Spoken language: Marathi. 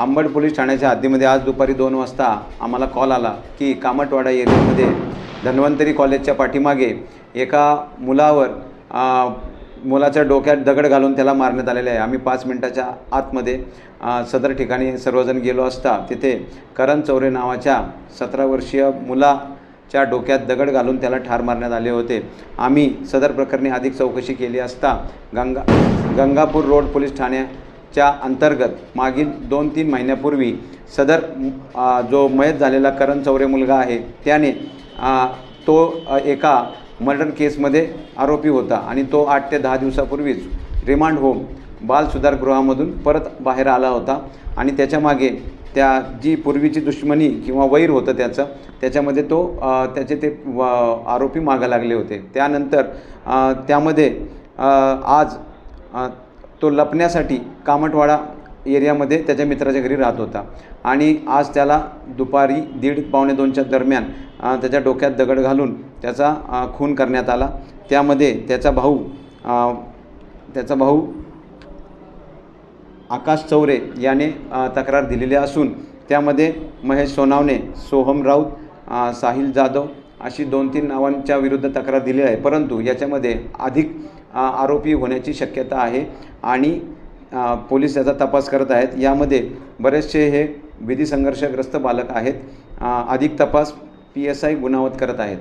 अंबड पोलीस ठाण्याच्या हद्दीमध्ये आज दुपारी दोन वाजता आम्हाला कॉल आला की कामटवाडा एरियामध्ये धन्वंतरी कॉलेजच्या पाठीमागे एका मुलावर मुलाच्या डोक्यात दगड घालून त्याला मारण्यात आलेले आहे. आम्ही पाच मिनटाच्या आतमध्ये सदर ठिकाणी सर्वजण गेलो असता तिथे करण चौरे नावाच्या सतरा वर्षीय मुलाच्या डोक्यात दगड घालून त्याला ठार मारण्यात आले होते. आम्ही सदर प्रकरणी अधिक चौकशी केली असता गंगा गंगापूर रोड पोलीस च्या अंतर्गत मागील दोन तीन महिन्यापूर्वी सदर जो मयत झालेला करण चौरे मुलगा आहे त्याने तो एका मर्डर केसमध्ये आरोपी होता आणि तो आठ ते दहा दिवसापूर्वीच रिमांड होम बाल सुधारगृहामधून परत बाहेर आला होता आणि त्याच्यामागे त्या जी पूर्वीची दुश्मनी किंवा वैर होतं त्याचं त्याच्यामध्ये तो त्याचे ते आरोपी मागं लागले होते. त्यानंतर त्यामध्ये आज तो लपण्यासाठी कामटवाडा एरियामध्ये त्याच्या मित्राच्या घरी राहत होता. आणि आज त्याला दुपारी दीड पावणे दोनच्या दरम्यान त्याच्या डोक्यात दगड घालून त्याचा खून करण्यात आला. त्यामध्ये त्याचा भाऊ त्याचा भाऊ आकाश चौरे याने तक्रार दिलेली असून त्यामध्ये महेश सोनावणे सोहम राऊत साहिल जाधव अशी दोन तीन नावांच्या विरुद्ध तक्रार दिली आहे परंतु याच्यामध्ये अधिक आरोपी होण्याची शक्यता आहे आणि पोलीस याचा तपास करत आहेत. यामध्ये बरेचसे हे विधी संघर्षग्रस्त बालक आहेत. अधिक तपास पी एस आय गुणावत करत आहेत.